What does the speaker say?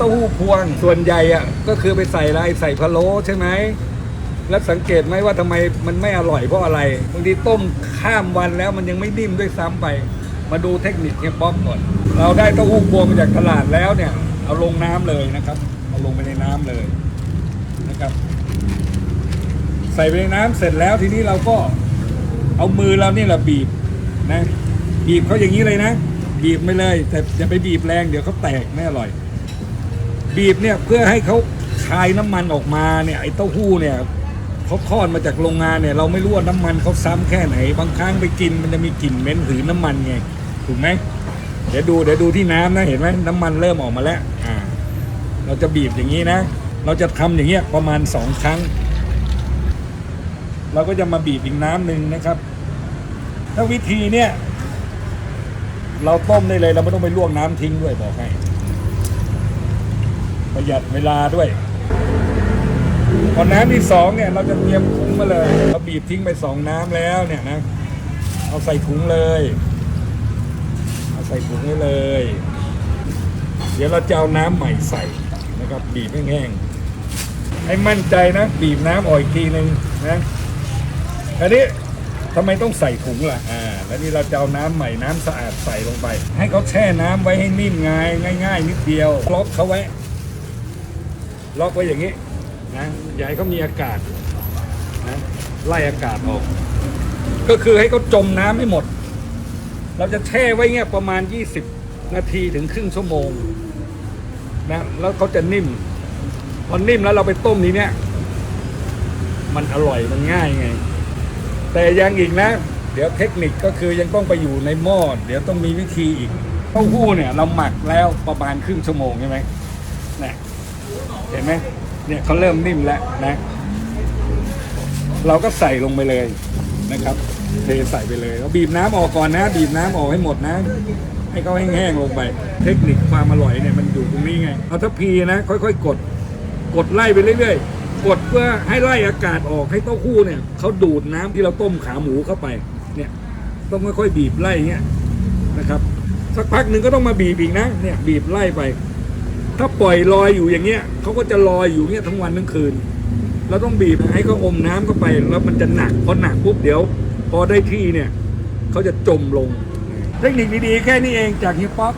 เต้าหู้พวงส่วนใหญ่อะก็คือไปใส่อะไรใส่พะโล้ใช่ไหมแล้วสังเกตไหมว่าทำไมมันไม่อร่อยเพราะอะไรบางทีต้มข้ามวันแล้วมันยังไม่นิ่มด้วยซ้ำไป มาดูเทคนิคเฮียป๊อกก่อน เราได้เต้าหู้พวงมาจากตลาดแล้วเนี่ย เอาลงน้ำเลยนะครับ เอาลงไปในน้ำเลยนะครับ ใส่ไปในน้ำเสร็จแล้วทีนี้เราก็เอามือเรานี่แหละบีบนะบีบเขาอย่างนี้เลยนะ บีบไม่เลย แต่อย่าไปบีบแรงเดี๋ยวเขาแตกไม่อร่อย บีบเนี่ยเพื่อให้เขาคายน้ำมันออกมาเนี่ยไอ้เต้าหู้เนี่ยเขาทอดมาจากโรงงานเนี่ยเราไม่รู้ว่าน้ำมันเขาซ้ำแค่ไหน บางครั้งไปกินมันจะมีกลิ่นเหม็นหืนน้ำมันไงถูกไหมเดี๋ยวดูเดี๋ยวดูที่น้ำนะเห็นไหมน้ำมันเริ่มออกมาแล้วอ่า เราจะบีบอย่างนี้นะ เราจะทำอย่างเงี้ยประมาณสองครั้ง เราก็จะมาบีบอีกน้ำหนึ่งนะครับ ถ้าวิธีเนี่ย เราต้มได้เลยเราไม่ต้องไปลวกน้ำทิ้งด้วยบอกให้ ประหยัดเวลาด้วยพอน้ำที่สองเนี่ยเราจะเตรียมถุงมาเลยเราบีบทิ้งไปสองน้ำแล้วเนี่ยนะ เอาใส่ถุงเลย เอาใส่ถุงไว้เลย เดี๋ยวเราจะเอาน้ำใหม่ใส่นะครับบีบให้แห้งให้มั่นใจนะ บีบน้ำออกอีกทีหนึ่งนะอันนี้ทำไมต้องใส่ถุงล่ะ อ่า แล้วนี่เราจะเอาน้ำใหม่น้ำสะอาดใส่ลงไป ให้เขาแช่น้ำไว้ให้นิ่มง่ายง่าย ๆ นิดเดียวล็อกเขาไว้ ล็อกไว้อย่างนี้นะอย่าให้เขามีอากาศนะไล่อากาศออก ก็คือให้เขาจมน้ำให้หมด เราจะแช่ไว้เงี้ยประมาณ 20 นาทีถึงครึ่งชั่วโมงนะแล้วเขาจะนิ่มพอนิ่มแล้วเราไปต้มนี้เนี่ย มันอร่อยมันง่ายไง แต่ยังอีกนะ เดี๋ยวเทคนิคก็คือยังต้องไปอยู่ในหม้อเดี๋ยวต้องมีวิธีอีกเต้าหู้เนี่ย เราหมักแล้วประมาณครึ่งชั่วโมงใช่ไหมเนี่ย เห็นไหมเนี่ยเขาเริ่มนิ่มแล้วนะ เราก็ใส่ลงไปเลยนะครับ เทใส่ไปเลยแล้วบีบน้ำออกก่อนนะ บีบน้ำออกให้หมดนะ ให้เขาแห้งๆลงไป เทคนิคความอร่อยเนี่ยมันอยู่ตรงนี้ไง เอาทัพพีนะ ค่อยๆ กด กดไล่ไปเรื่อยๆ กดเพื่อให้ไล่อากาศออกให้เต้าหู้เนี่ยเขาดูดน้ำที่เราต้มขาหมูเข้าไป เนี่ยต้องค่อยๆบีบไล่เงี้ยนะครับ สักพักหนึ่งก็ต้องมาบีบอีกนะ เนี่ยบีบไล่ไป ถ้าปล่อยลอยอยู่อย่างเงี้ยเขาก็จะลอยอยู่เงี้ยทั้งวันทั้งคืน เราต้องบีบให้เขาอมน้ำเข้าไปแล้วมันจะหนักพอหนักปุ๊บเดี๋ยว พอได้ที่เนี่ยเขาจะจมลง เทคนิคดีๆแค่นี้เองจากฮิปฮอป